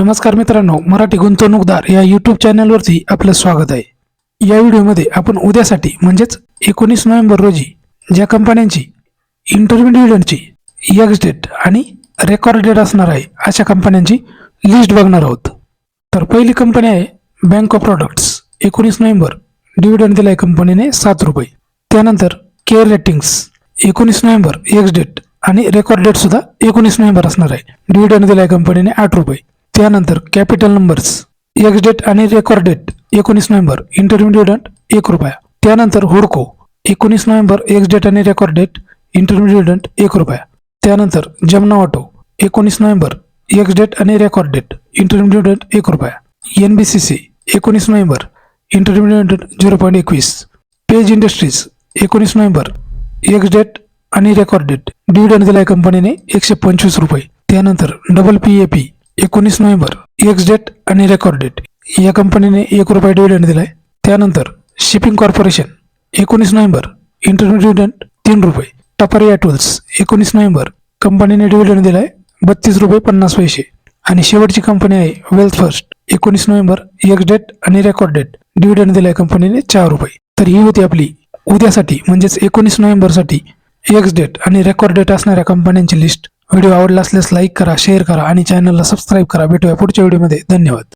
नमस्कार मित्रांनो मराठी गुंतवणूकदार या यूट्यूब चॅनलवरती आपलं स्वागत आहे. या व्हिडिओमध्ये आपण उद्यासाठी म्हणजेच एकोणीस नोव्हेंबर रोजी ज्या कंपन्यांची इंटरमिडिएटची एक्स डेट आणि रेकॉर्ड डेट असणार आहे अशा कंपन्यांची लिस्ट बघणार आहोत. तर पहिली कंपनी आहे बँक ऑफ प्रॉडक्ट्स एकोणीस नोव्हेंबर डिव्हिडंड दिलाय कंपनीने सात रुपये. त्यानंतर केअर रेटिंग्स एकोणीस नोव्हेंबर एक्स डेट आणि रेकॉर्ड डेट सुद्धा एकोणीस नोव्हेंबर असणार आहे. डिव्हिडंड दिलाय कंपनीने आठ रुपये. त्यानंतर कॅपिटल नंबर्स एक्स डेट आणि रेकॉर्ड डेट एकोणीस नोव्हेंबर इंटरमिडिएट एक रुपया. त्यानंतर हुडको एकोणीस नोव्हेंबर एक्स डेट आणि रेकॉर्ड डेट इंटरमिडिएट एक रुपया. त्यानंतर जमना ऑटो एकोणीस नोव्हेंबर एक्स डेट आणि रेकॉर्ड डेट इंटरमिडिएट एक रुपया. एन बी सी सी एकोणीस नोव्हेंबर इंटरमिडिएट झिरो पॉईंट एकवीस. पेज इंडस्ट्रीज एकोणीस नोव्हेंबर एक्स डेट आणि रेकॉर्ड डेट डिव्हिडंड दिलाय कंपनीने एकशे पंचवीस रुपये. त्यानंतर डबल पी ए पी एकोणीस नोव्हेंबर एक्स डेट आणि रेकॉर्ड डेट या कंपनीने एक रुपये डिव्हिडंड दिलाय. त्यानंतर शिपिंग कॉर्पोरेशन एकोणीस नोव्हेंबर इंटरमिडिएट तीन रुपये. टपारिया टूल्स एकोणीस नोव्हेंबर कंपनीने डिव्हिडंड दिलाय बत्तीस रुपये पन्नास पैसे. आणि शेवटची कंपनी आहे वेल्थ फर्स्ट एकोणीस नोव्हेंबर एक्स डेट आणि रेकॉर्ड डेट डिव्हिडंड दिलाय कंपनीने चार रुपये. तर ही होती आपली उद्यासाठी म्हणजेच एकोणीस नोव्हेंबरसाठी एक्स डेट आणि रेकॉर्ड डेट असणाऱ्या कंपन्यांची लिस्ट व्हिडिओ आवडला असल्यास लाईक करा शेअर करा आणि चॅनलला सबस्क्राईब करा. भेटूया पुढच्या व्हिडिओमध्ये. धन्यवाद.